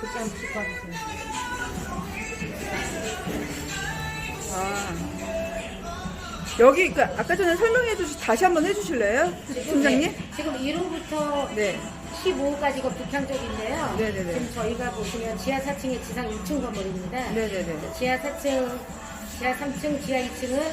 그때 한번 짚고 와주세요. 아. 여기 그 아까 전에 설명해 주시 다시 한번 해주실래요, 팀장님? 지금 1호부터 네. 15호까지 가 북향 쪽인데요. 네네네. 지금 저희가 보시면 지하 4층에 지상 2층 건물입니다. 네네네. 지하 4층, 지하 3층, 지하 2층은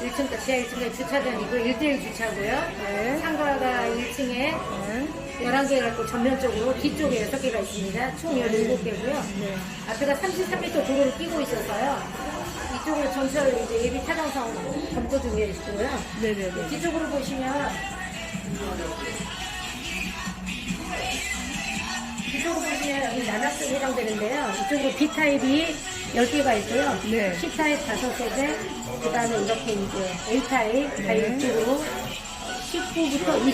1층, 지하 1층에 주차장이고 1대1 주차고요. 네. 상가가 1층에 네. 11개가 있고 전면적으로 뒤쪽에 6개가 있습니다. 총 17개고요. 네. 앞에가 33m 도로를 끼고 있어서요. 이쪽으로 전철 이제 예비 타당성 검토 중에 있고요. 네네네. 뒤쪽으로 보시면 뒤쪽으로 보시면 여기 나낙승 해당되는데요. 이쪽으로 B타입이 10개가 있고요. 네. C타입 5세대, 그 다음에 이렇게 이제 A타입 다 네. 이쪽으로 19부터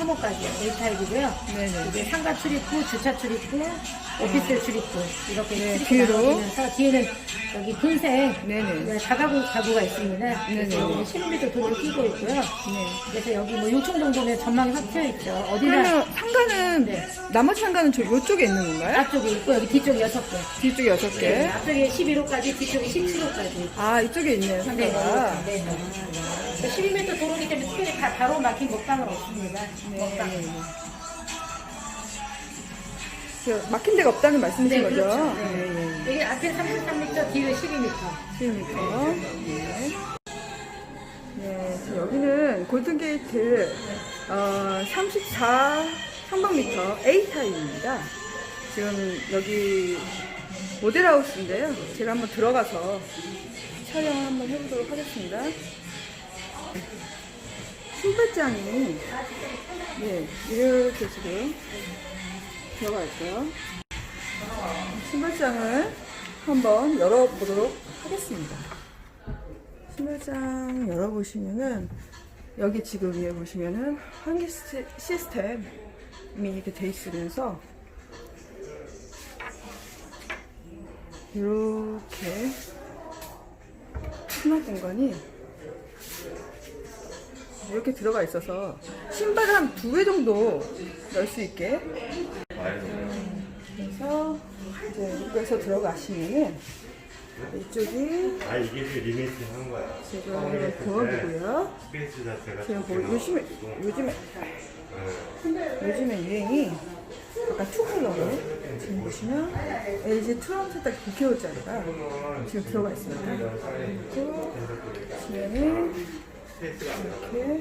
23호까지 A타입이고요. 네네. 이제 상가 출입구, 주차 출입구, 오피스텔 출입구 이렇게 네, 출입구 뒤로. 나눠지면서 뒤에는 여기 분생 네네. 다가구 가구가 있습니다. 네네. 11m 도를 끼고 있고요. 네. 그래서 여기 뭐 요청 정도면 전망이 확 트여 있죠. 어디나 그러면 상가는 네. 나머지 상가는 저 요쪽에 있는 건가요? 앞쪽에 있고 여기 뒤쪽에 6개. 뒤쪽에 여섯 개. 네, 앞쪽에 11호까지 뒤쪽에 17호까지. 아 이쪽에 있네요 상가가. 네, 네. 12m 도로기 때문에 특별히 다 바로 막힌 먹방은 없습니다. 먹방. 네. 저 막힌 데가 없다는 말씀이신 네, 거죠? 그렇죠. 네, 네. 네. 여기 앞에 33m, 뒤에 12m. 10m. 네. 네, 지금 여기는 골든게이트 어, 34 평방미터 A타입입니다. 지금 여기 모델하우스인데요. 제가 한번 들어가서 촬영 한번 해보도록 하겠습니다. 신발장이 네, 이렇게 지금 들어가 있고요. 신발장을 한번 열어보도록 하겠습니다. 신발장 열어보시면은 여기 지금 위에 보시면은 환기 시스- 시스템이 이렇게 돼 있으면서 이렇게 수납 공간이 이렇게 들어가 있어서 신발을 한 두 개 정도 넣을 수 있게 그래서 이제 여기서 들어가시면은 이쪽이 아 이게 지금 리미트 하는 거야. 지금 부엌이고요. 스페이스 자체가 지금 뭐좀 요즘에 요즘에 요즘에 유행이 약간 투컬러로 지금 보시면 LG 트럼 세탁기 9kg짜리가 지금 들어가 있습니다. 그리고 지금은 이렇게 네.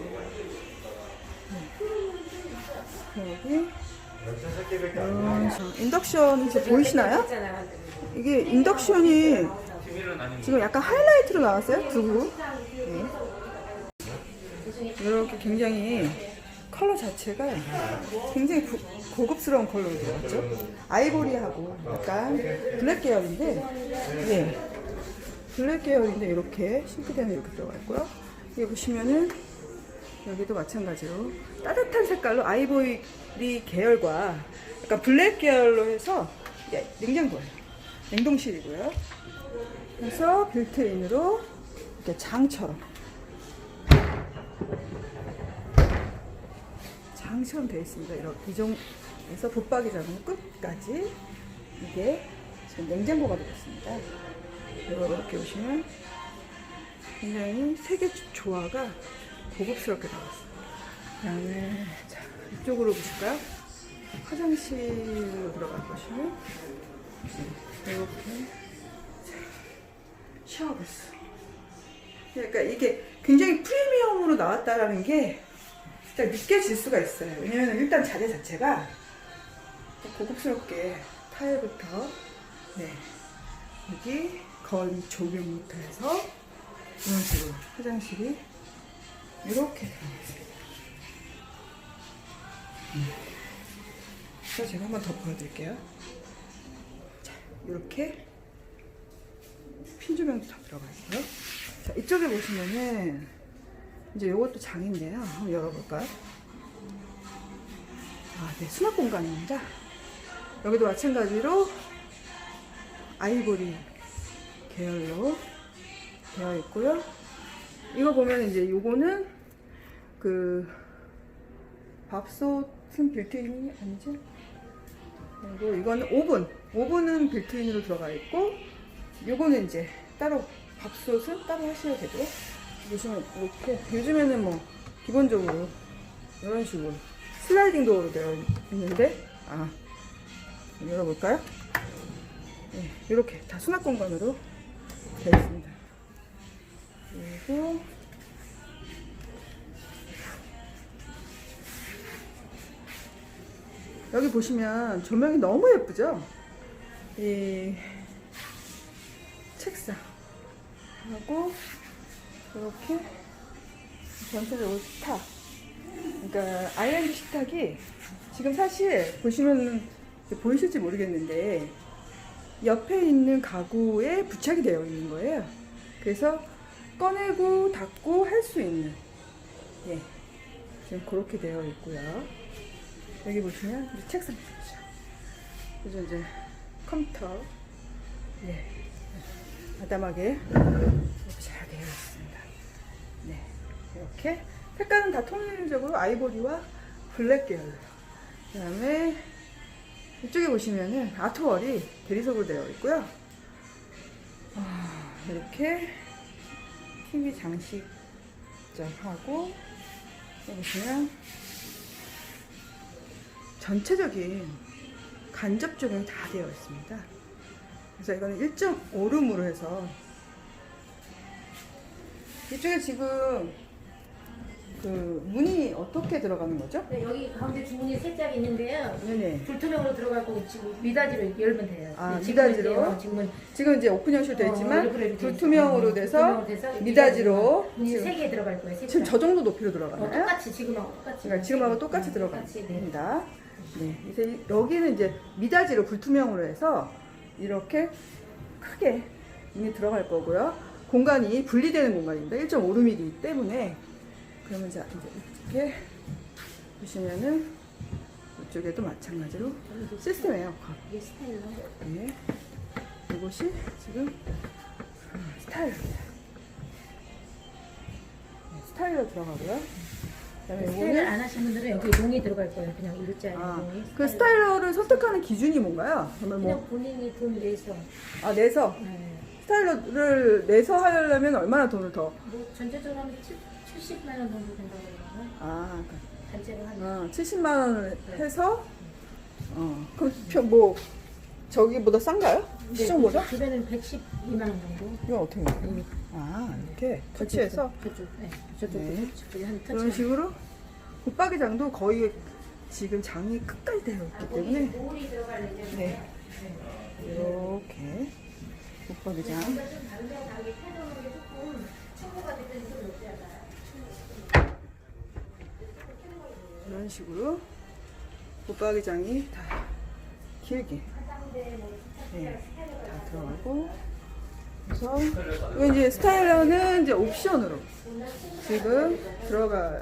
여기 안 이런 식으로 인덕션이 이제 보이시나요? 이게 인덕션이 지금 약간 하이라이트로 나왔어요. 두부. 네. 이렇게 굉장히 컬러 자체가 굉장히 고, 고급스러운 컬러로 들어갔죠. 아이보리하고 약간 블랙 계열인데, 예. 블랙 계열인데 이렇게 싱크대는 이렇게 들어가 있고요. 여기 보시면은 여기도 마찬가지로 따뜻한 색깔로 아이보리 계열과 약간 블랙 계열로 해서 예, 냉장고예요. 냉동실이고요. 그래서 빌트인으로 이렇게 장처럼 장처럼 되어 있습니다. 이렇게 이종에서 붙박이 잡은 끝까지 이게 지금 냉장고가 되었습니다. 이렇게 보시면 굉장히 색의 조화가 고급스럽게 나왔습니다. 그다음에 자, 이쪽으로 보실까요? 화장실로 들어가 보시면 이렇게 샤워부스. 그러니까 이게 굉장히 프리미엄으로 나왔다라는 게 진짜 느껴질 수가 있어요. 왜냐면 일단 자재 자체가 고급스럽게 타일부터 네 여기 거울 조명부터 해서 이런 식으로 화장실이 이렇게 들어있습니다. 그래서 제가 한번 더 보여드릴게요. 자, 이렇게 핀 조명도 다 들어가 있고요. 자, 이쪽에 보시면은 이제 이것도 장인데요. 한번 열어볼까요? 아, 네, 수납 공간입니다. 여기도 마찬가지로 아이보리 계열로 되어 있고요. 이거 보면 이제 요거는 그 밥솥은 빌트인이 아니죠? 그리고 이거는 오븐. 오븐은 빌트인으로 들어가 있고, 요거는 이제 따로 밥솥은 따로 하셔야 되고, 보시면 이렇게 요즘에는 뭐 기본적으로 이런 식으로 슬라이딩 도어로 되어 있는데, 아 열어볼까요? 네, 이렇게 다 수납 공간으로 되어 있습니다. 그리고 여기 보시면 조명이 너무 예쁘죠? 이 책상 하고 이렇게 전체적으로 식탁 그러니까 아일랜드 식탁이 지금 사실 보시면 보이실지 모르겠는데 옆에 있는 가구에 부착이 되어 있는 거예요. 그래서 꺼내고 닫고 할 수 있는 예 지금 그렇게 되어 있고요. 여기 보시면 이제 책상 보시죠. 그래서 이제 컴퓨터 예 아담하게 잘 되어 있습니다. 네 이렇게 색깔은 다 통일적으로 아이보리와 블랙 계열로. 그 다음에 이쪽에 보시면은 아트월이 대리석으로 되어 있고요. 아, 이렇게 TV 장식장하고 여기 보시면 전체적인 간접 조명이 다 되어 있습니다. 그래서 이거는 1.5룸으로 해서 이쪽에 지금 그 문이 어떻게 들어가는 거죠? 네, 여기 가운데 주문이 세 짝이 있는데요. 네네. 불투명으로 들어갈 거고 지금 미닫이로 열면 돼요. 아, 네, 지금은 미닫이로? 이제, 어, 지금은 지금 이제 오픈 형식으로 되어 어, 있지만 얼굴에 이렇게 불투명으로 어, 돼서 불투명으로 돼서 미닫이로 문이 지금- 세개 들어갈 거예요. 세 지금 짝. 저 정도 높이로 어, 들어가나요? 똑같이 지금하고 똑같이. 그러니까 지금하고 똑같이 네, 똑같이, 네. 들어갑니다. 네. 그래서 이- 여기는 이제 미닫이로 불투명으로 해서 이렇게 크게 문이 들어갈 거고요. 공간이 분리되는 공간입니다. 1.5룸이기 때문에 그러면 자 이제 이렇게 보시면은 이쪽에도 마찬가지로 시스템 에어컨. 이게 스타일로. 네. 이곳이 지금 스타일입니다. 네, 스타일로 들어가고요. 그다음에 스타일을 안 하신 분들은 여기 용이 들어갈 거예요. 그냥 일자 아, 용이. 그 스타일러를 선택하는 기준이 뭔가요? 그러면 그냥 뭐, 본인이 돈 내서. 아, 내서, 네. 스타일러를 내서 하려면 얼마나 돈을 더, 뭐 전체적으로 하면 70만 원 정도 된다고 그러나 아, 단체로 하면. 어, 70만 원을 해서, 어, 그럼 표- 뭐, 저기보다 싼가요? 시중보다? 주변은 112만 원 정도. 이건 어떻게 해요? 아, 이렇게 터치해서 저쪽, 네. 저쪽, 네. 저쪽에 한 터치. 그런 식으로 붙박이장도 거의 지금 장이 끝까지 되어 있기 때문에 들어갈 예정이에요. 네. 이렇게 높지 않아요? 이런 식으로 붙박이장이 다 길게 네, 다 들어가고 그래서 이제 스타일러는 이제 옵션으로 지금 들어가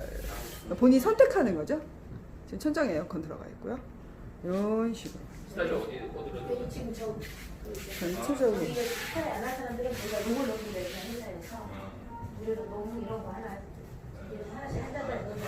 본인이 선택하는 거죠. 지금 천장 에어컨 들어가 있고요. 이런 식으로. 지금 저 전체적으로 스타일 안할 사람들은 우리가 로걸 넣으면 되는 회사에서 우리도 너무 이런 거 하나 이게 하나씩 한 잔씩 넣으면